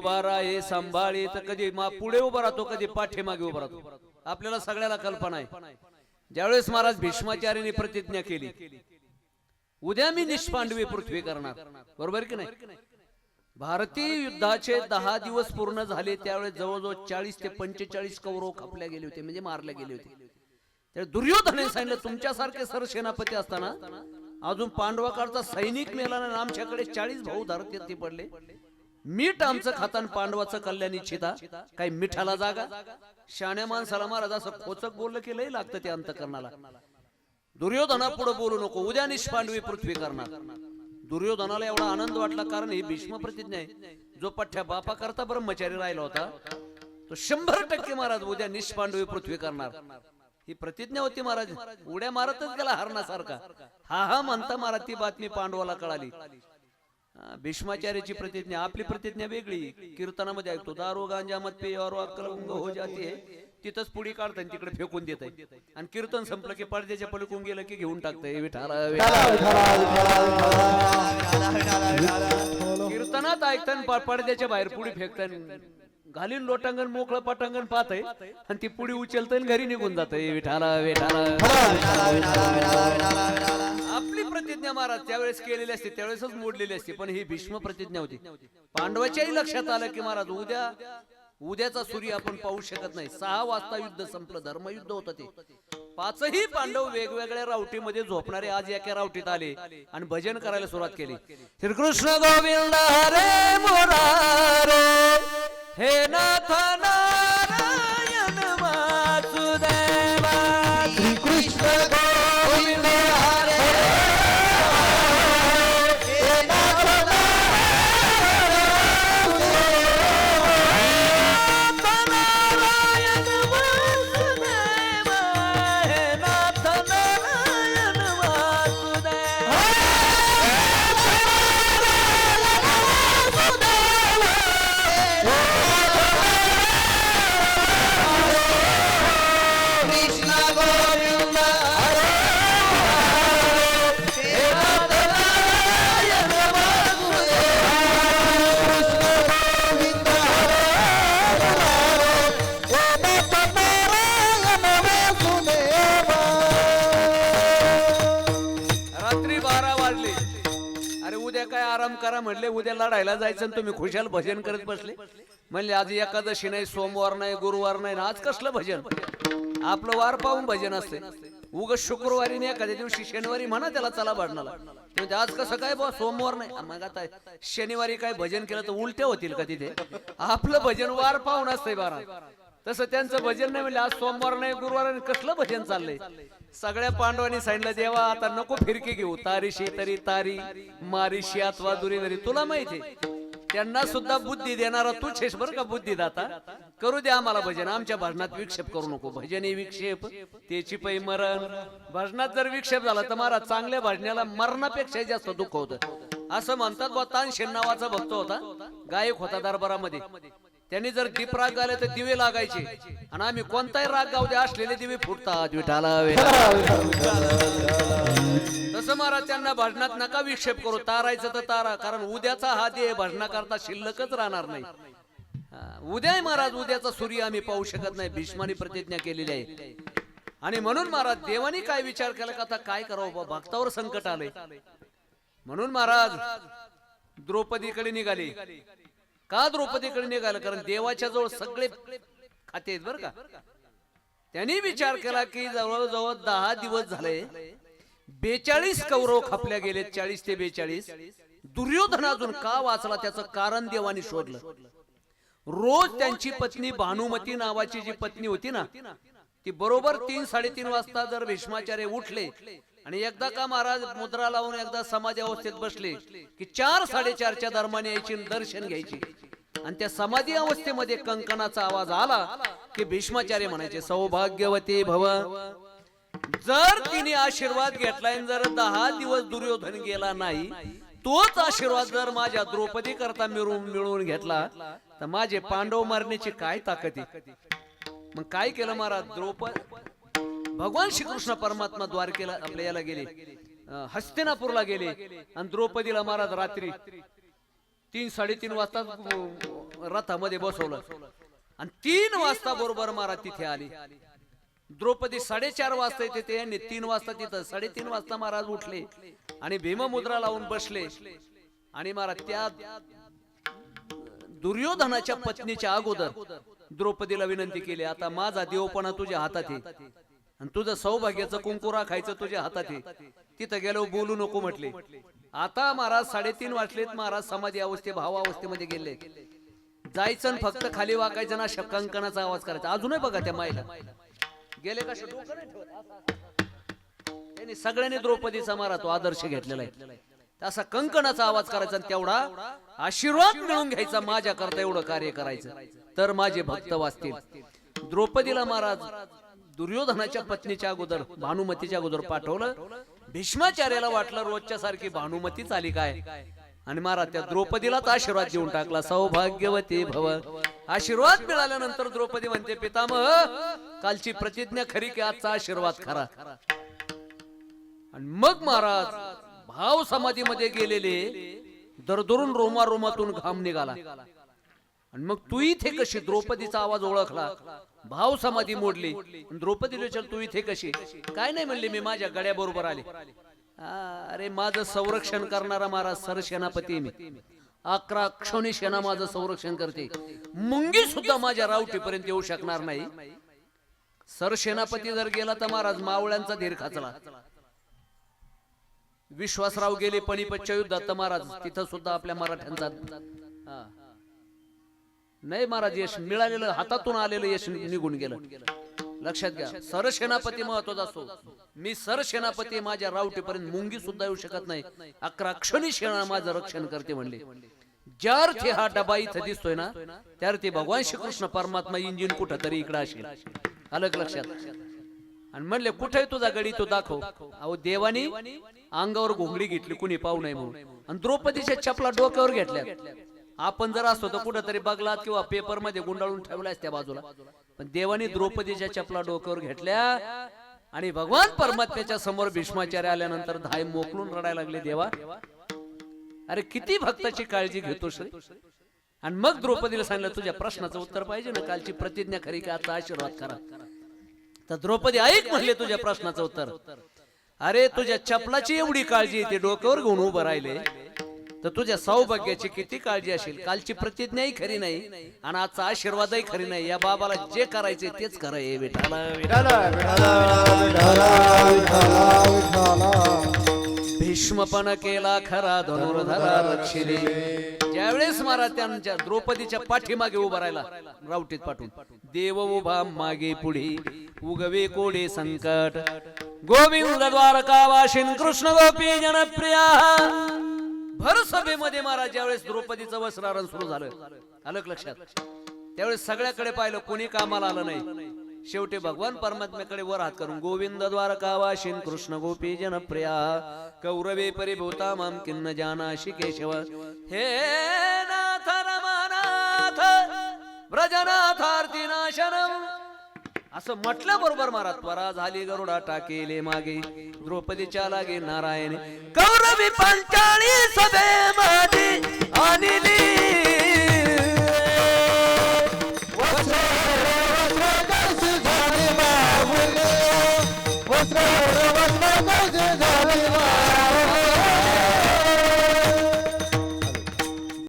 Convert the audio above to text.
उभा राहे सांभाळी तर कधी पुढे उभा राहतो कधी पाठीमागे उभा राहतो. आपल्याला सगळ्याला कल्पना आहे. ज्यावेळेस महाराज भीष्माचार्यांनी प्रतिज्ञा केली उद्या मी निष्पांडवी पृथ्वी करणार. बरोबर की नाही? भारतीय युद्धाचे दहा दिवस पूर्ण झाले त्यावेळेस जवळजवळ चाळीस ते पंचेचाळीस कौरव कापल्या गेले होते म्हणजे मारले गेले होते. तर दुर्योधने सांगितलं तुमच्यासारखे सरसेनापती असताना अजून पांडवाकडचा सैनिक मेला नाही आमच्याकडे चाळीस भाऊ धारत पडले. मीठ आमचं खातान पांडवाचं कल्याण इच्छिता काही मिठाला जागा? शाण्या माणसाला महाराज असं खोचक बोललं की लई लागतं ते अंतकरणाला. दुर्योधना पुढे बोलू नको उद्या निष्पांडवी पृथ्वी करणार. दुर्योधनाला एवढा आनंद वाटला कारण ही भीष्म प्रतिज्ञा आहे. जो पठ्या बापा करता ब्रह्मचारी राहिला होता तो शंभर टक्के महाराज उद्या निष्पांडवी पृथ्वी करणार. ही प्रतिज्ञा होती महाराज उड्या मारतच गेला हरणासारखा. हा हा म्हणता महाराज ती बातमी पांडवाला कळाली. भीष्माचार्याची प्रतिज्ञा आपली प्रतिज्ञा वेगळी कीर्तनामध्ये ऐकतो दारू गांजा मत पे और अक्कल उंग हो जाते है तिथंच पुढी काढताय आणि तिकडे फेकून देत आणि कीर्तन संपलं की पडद्याच्या पलीकडून गेलं की घेऊन टाकतंय कीर्तनात ऐकताना पडद्याच्या बाहेर पुढे फेकताय घालीन लोटांगण मोकळं पटांगण पाहत आणि ती पुढी उचलतय आणि घरी निघून जात विठाला विठाला प्रतिज्ञा महाराज त्यावेळेस केलेली असते त्यावेळेसच मोडलेली असते. पण ही भीष्म प्रतिज्ञा होती. पांडवाच्याही लक्षात आलं की महाराज उद्या उद्याचा सूर्य आपण पाहू शकत नाही. सहा वाजता युद्ध संपलं धर्मयुद्ध होतं ते. पाचही पांडव वेगवेगळ्या रावटीमध्ये झोपणारे आज एका रावटीत आले आणि भजन करायला सुरुवात केली. श्रीकृष्ण गोविंद हरे मुरारे हे नाथ ना आराम करा म्हणले उद्या लढायला जायचं आणि तुम्ही खुशाल भजन करत बसले. म्हणले आज एकादशी नाही सोमवार नाही गुरुवार नाही आज कसलं भजन? आपलं वार पाहून भजन असते. उग शुक्रवारी नाही एखाद्या दिवशी शनिवारी म्हणा त्याला चला भाडणाला. म्हणजे आज कसं काय बा सोमवार नाही. मग आता शनिवारी काय भजन केलं तर उलट्या होतील का तिथे? आपलं भजन वार पाहून असतंय बारा तसं त्यांचं भजन नाही म्हणजे आज सोमवार नाही गुरुवार नाही कसलं भजन चाललंय? सगळ्या पांडवांनी सांगितलं देवा आता नको फिरकी घेऊ तारीशी तरी तारी मारीशी अथवा दुरी तरी तुला माहिती त्यांना सुद्धा बुद्धी देणारा तू छेस बर का बुद्धी दाता करू दे आम्हाला भजन आमच्या भजनात विक्षेप करू नको. भजन हे विक्षेप त्याची पै मरण. भजनात जर विक्षेप झाला तर मला चांगल्या भजनाला मरणापेक्षा जास्त दुःख होतं. असं म्हणतात बा तानशेन नावाचा भक्त होता गायक होता दरबारामध्ये. त्यांनी जर दीप राग गायला तर दिवे लागायचे. आणि आम्ही कोणताही राग गाऊ दे असलेले दिवे फुटतात. विठाला तसं महाराज त्यांना भजनात नका विक्षेप करू. तारायचं तर तारा. कारण उद्याचा हा देह भजनाकरता शिल्लकच राहणार नाही. उद्या महाराज उद्याचा सूर्य आम्ही पाहू शकत नाही. भीष्मानी प्रतिज्ञा केलेली आहे. आणि म्हणून महाराज देवानी काय विचार केला का आता काय करावं? भक्तावर संकट आलंय. म्हणून महाराज द्रौपदीकडे निघाले. का द्रौपदीकडे निघालं? कारण देवाच्या जवळ सगळे खाते आहेत बरं का. त्यांनी विचार केला की जवळजवळ दहा दिवस झाले बेचाळीस कौरव खापल्या गेले चाळीस ते बेचाळीस. दुर्योधन अजून का वाचला? त्याचं कारण देवानी शोधलं. रोज त्यांची पत्नी भानुमती नावाची जी पत्नी होती ना ती बरोबर तीन साडेतीन वाजता जर भीष्माचार्य उठले आणि एकदा का महाराज मुद्रा लावून एकदा समाधी अवस्थेत बसले की चार साडेचारच्या दरम्यान यायची दर्शन घ्यायची. आणि त्या समाधी अवस्थेमध्ये कंकणाचा आवाज आला की भीष्माचार्य म्हणायचे सौभाग्यवती भव जर तिने आशीर्वाद घेतलाय जर दहा दिवस दुर्योधन गेला नाही तोच आशीर्वाद जर माझ्या द्रौपदी करता मिळून मिळवून घेतला तर माझे पांडव मारण्याची काय ताकद आहे? मग काय केलं महाराज? द्रौपद भगवान श्रीकृष्ण परमात्मा द्वारकेला आपल्या याला गेले हस्तिनापूरला गेले. आणि द्रौपदीला महाराज रात्री तीन साडेतीन वाजता रथामध्ये बसवलं. आणि तीन वाजता बरोबर महाराज तिथे आली. द्रौपदी साडेचार वाजता तिथे यांनी तीन वाजता तिथं साडेतीन वाजता महाराज उठले आणि भीममुद्रा लावून बसले. आणि महाराज त्या दुर्योधनाच्या पत्नीच्या अगोदर द्रौपदीला विनंती केली आता माझा देवपणा तुझ्या हातात आहे. आणि तुझं सौभाग्याचं कुंकुरा खायचं तुझ्या हातात. आहे तिथं गेलो बोलू नको म्हटले. आता महाराज साडेतीन वाजलेत महाराज समाधी अवस्थे भाव अवस्थेमध्ये गेले. जायचं आणि फक्त खाली वाकायचं ना शब्दांकनाचा आवाज करायचा. अजूनही बघा त्या मायला गेले का त्यांनी सगळ्यांनी द्रौपदीचा मारा तो आदर्श घेतलेला आहे. असा कंकणाचा आवाज करायचा आणि तेवढा आशीर्वाद मिळवून घ्यायचा माझ्या करता एवढं कार्य करायचं. तर माझे भक्त वाचतील. द्रौपदीला महाराज दुर्योधनाच्या पत्नीच्या अगोदर भानुमतीच्या अगोदर पाठवलं. भीष्माचार्याला वाटलं रोजच्या सारखी भानुमतीच आली काय? आणि महाराज त्या द्रौपदीलाच आशीर्वाद देऊन टाकला. सौभाग्यवती भव. आशीर्वाद मिळाल्यानंतर द्रौपदी म्हणते पितामह कालची प्रतिज्ञा खरी की आजचा आशीर्वाद खरा? आणि मग महाराज भाव समाधीमध्ये गेलेले दरदरून रोमा रोमातून घाम निघाला. आणि मग तू इथे कशी? द्रौपदीचा आवाज ओळखला. भाव समाधी मोडली. आणि द्रौपदीला विचारलं, तू इथे कशी? काय नाही म्हणले मी माझ्या गड्या बरोबर आले. अरे माझं संरक्षण करणारा महाराज सरसेनापती मी. अकरा क्षणी सेना माझं संरक्षण करते. मुंगी सुद्धा माझ्या रावटीपर्यंत येऊ शकणार नाही. सरसेनापती जर गेला तर महाराज मावळ्यांचा धीर खाचला. विश्वासराव गेले पणिपतच्या युद्धात तर महाराज तिथं सुद्धा आपल्या मराठ्यांचा. नाही महाराज यश मिळालेलं हातातून आलेलं यश निघून गेलं. लक्षात घ्या सरसेनापती महत्त्वाचा असतो मी सरसेनापती माझ्या रावटीपर्यंत मुंगी सुद्धा येऊ शकत नाही. अकरा क्षणी शेणा माझं रक्षण करते म्हणले. ज्या अर्थी हा डबा इथं दिसतोय ना त्या अर्थी भगवान श्रीकृष्ण परमात्मा इंजिन कुठं तरी इकडे असेल. अलग लक्षात? आणि म्हणले कुठे तुझा गडी? तो दाखव. अहो देवानी अंगावर घोंगडी घेतली कुणी पाहू नये म्हणून. आणि द्रौपदीच्या चपला डोक्यावर घेतल्या. आपण जर असतो तर कुठेतरी बघलात किंवा पेपरमध्ये गुंडाळून ठेवल्यास त्या बाजूला. पण देवाने द्रौपदीच्या चपला डोक्यावर घेतल्या आणि भगवान परमात्म्याच्या समोर भीष्माचार्य आल्यानंतर धाय मोकलून रडायला लागले देवा अरे किती भक्ताची काळजी घेतो श्री आणि मग द्रौपदीला सांगितलं तुझ्या प्रश्नाचं उत्तर पाहिजे ना कालची प्रतिज्ञा खरी का आता आशीर्वाद करा. तर द्रौपदी ऐक म्हणले तुझ्या प्रश्नाचं उत्तर. अरे तुझ्या चपलाची एवढी काळजी येते डोक्यावर घेऊन उभं राहिले तर तुझ्या सौभाग्याची किती काळजी असेल? कालची प्रतिज्ञाही खरी नाही. आणि आजचा आशीर्वादही खरी नाही. या बाबाला जे करायचे तेच खरं आहे विठाला भीष्मपण केला खरा धनुर्धरा रक्षिले ज्यावेळेस महाराज त्यांच्या द्रौपदीच्या पाठीमागे उभा राहिला रावटीत पाठवून देव उभा मागे पुढे उगवे कोडे संकट. गोविंद द्वारका वाशिन कृष्ण गोपी जनप्रिया. भर सभेमध्ये महाराज ज्यावेळेस द्रौपदीचं वस्त्रारण सुरू झालं आलं लक्षात? त्यावेळेस सगळ्याकडे पाहिलं कोणी कामाला आलं नाही. शेवटी भगवान परमात्म्याकडे वर हात करून गोविंद द्वारका वाशिन कृष्ण गोपी जनप्रिया कौरवे परिभूता माम किन्न जानाशी केशव हे नाथ रमानाथ व्रजनाथार्थी नाशनम असं म्हटलं बरोबर महाराज त्वरा झाली गरुडा टाकेले मागे. द्रौपदीच्या लागे नारायण. कौरवी पंचाळी सभे